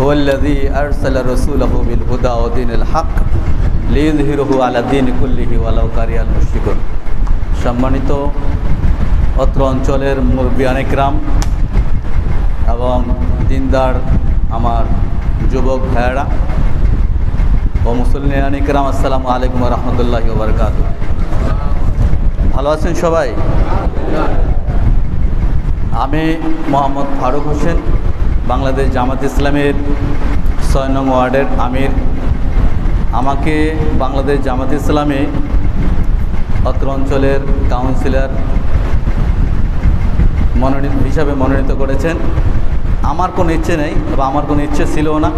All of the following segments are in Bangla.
هو الذي أرسل رسوله بالهدى ودين الحق ليظهره على الدين كله ولو كره المشركون সম্মানিত অত্র অঞ্চলের মুরব্বিয়ান একরাম এবং দিনদার আমার যুবক ভাইয়েরা ও মুসলিয়ান ইকরাম আসসালামু আলাইকুম রহমতুল্লাহ বরকাত ভালো আছেন সবাই আমি মোহাম্মদ ফারুক হোসেন বাংলাদেশ জামাত ইসলামের ছয় নং ওয়ার্ডের আমির। আমাকে বাংলাদেশ জামাত ইসলামে অত্র অঞ্চলের কাউন্সিলর মনোনীত হিসাবে মনোনীত করেছেন। আমার কোনো ইচ্ছে নেই বা আমার কোনো ইচ্ছে ছিল না।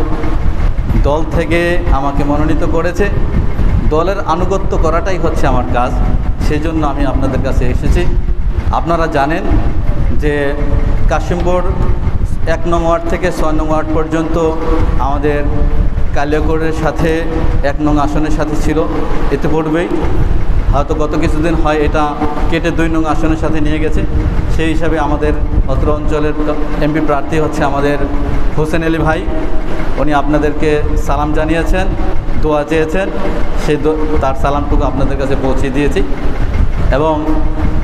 দল থেকে আমাকে মনোনীত করেছে। দলের আনুগত্য করাটাই হচ্ছে আমার কাজ। সেজন্য আমি আপনাদের কাছে এসেছি। আপনারা জানেন যে কাশিমপুর এক নং ওয়ার্ড থেকে ছয় নং ওয়ার্ড পর্যন্ত আমাদের কালিয়াকোড়ের সাথে, এক নং আসনের সাথে ছিল, এতে পড়বেই। হয়তো গত কিছুদিন হয় এটা কেটে দুই নং আসনের সাথে নিয়ে গেছে। সেই হিসাবে আমাদের অত্র অঞ্চলের এমপি প্রার্থী হচ্ছে আমাদের হোসেন আলী ভাই। উনি আপনাদেরকে সালাম জানিয়েছেন, দোয়া চেয়েছেন। সেই তার সালামটুকু আপনাদের কাছে পৌঁছে দিয়েছি। এবং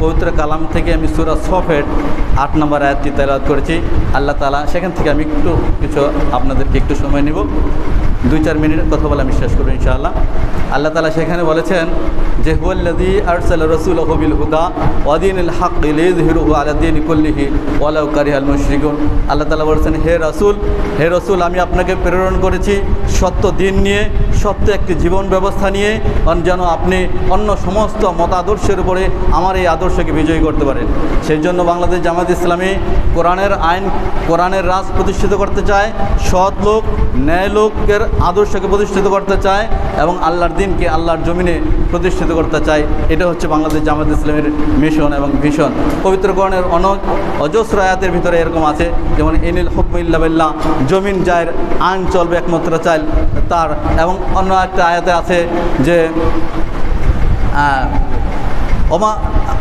পবিত্র কালাম থেকে আমি সুরা সফেট আট নম্বর আয়াতটি তেলাওয়াত করেছি। আল্লাহ তালা সেখান থেকে আমি একটু কিছু আপনাদেরকে একটু সময় নিব। দুই চার মিনিটের কথা বলে আমি শেষ করব ইনশাআল্লাহ। আল্লাহ তালা সেখানে বলেছেন যে হুয়াল্লাদি আরসাল রসুল হবিল হুদা ওয়াদিন আল হক লিযহিরুহু আলা দীন কুল্লিহি ওয়ালাউ কারিহাল মুশরিকুন। আল্লাহ তালা বলেছেন, হে রাসূল, হে রসুল, আমি আপনাকে প্রেরণ করেছি সত্য দিন নিয়ে, সত্য একটি জীবন ব্যবস্থা নিয়ে যেন আপনি অন্য সমস্ত মতাদর্শের উপরে আমার এই আদর্শকে বিজয়ী করতে পারেন। সেই জন্য বাংলাদেশ জামাত ইসলামী কোরআনের আইন, কোরআনের রাজ প্রতিষ্ঠিত করতে চায়। সৎ লোক, ন্যায় লোকের আদর্শকে প্রতিষ্ঠিত করতে চায় এবং আল্লাহর দিনকে আল্লাহর জমিনে প্রতিষ্ঠিত করতে চায়, এটা হচ্ছে বাংলাদেশ জামাত ইসলামের মিশন এবং ভীষণ পবিত্র কোরআনের অনেক, অজস্র আয়াতের ভিতরে এরকম আছে, যেমন এনিল হুকমিল্লা জমিন যায়ের আইন চলবে একমাত্র চাইল তার এবং অন্য একটা আয়াতে আছে যে ওমা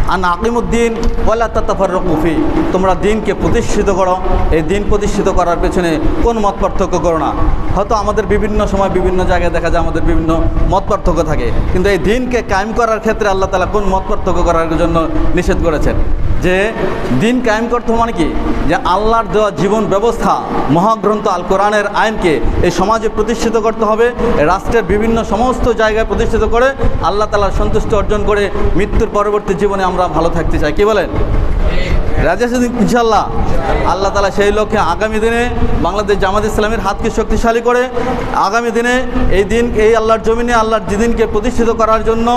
আন আকিমুদ্দিন ওয়ালা তাতাফারকুফি তোমরা দিনকে প্রতিষ্ঠিত করো। এই দিন প্রতিষ্ঠিত করার পেছনে কোন মত পার্থক্য করো না। হয়তো আমাদের বিভিন্ন সময় বিভিন্ন জায়গায় দেখা যায় আমাদের বিভিন্ন মত পার্থক্য থাকে। কিন্তু এই দিনকে কায়েম করার ক্ষেত্রে আল্লাহ তালা কোন মত পার্থক্য করার জন্য নিষেধ করেছেন? যে দিন কায়েম করতে মানে কি? যে আল্লাহর দেওয়া জীবন ব্যবস্থা, মহাগ্রন্থ আল কোরআনের আইনকে এই সমাজে প্রতিষ্ঠিত করতে হবে। রাষ্ট্রের বিভিন্ন সমস্ত জায়গায় প্রতিষ্ঠিত করে আল্লাহ তালার সন্তুষ্টি অর্জন করে মৃত্যুর পরবর্তী জীবনে আমরা ভালো থাকতে চাই। কি বলেন? ইনশাল্লাহ আল্লাহ তালা সেই লক্ষ্যে আগামী দিনে বাংলাদেশ জামাত ইসলামের হাতকে শক্তিশালী করে আগামী দিনে এই দিন, এই আল্লাহর জমিনে, আল্লাহর দিনকে প্রতিষ্ঠিত করার জন্য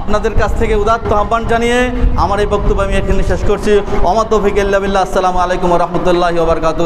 আপনাদের কাছ থেকে উদাত্ত আহ্বান জানিয়ে আমার এই বক্তব্য আমি এখানে শেষ করছি। অমাতফিক তৌফিক ইল্লা আসসালামু আলাইকুম রহমতুল্লাহ ওবরকাত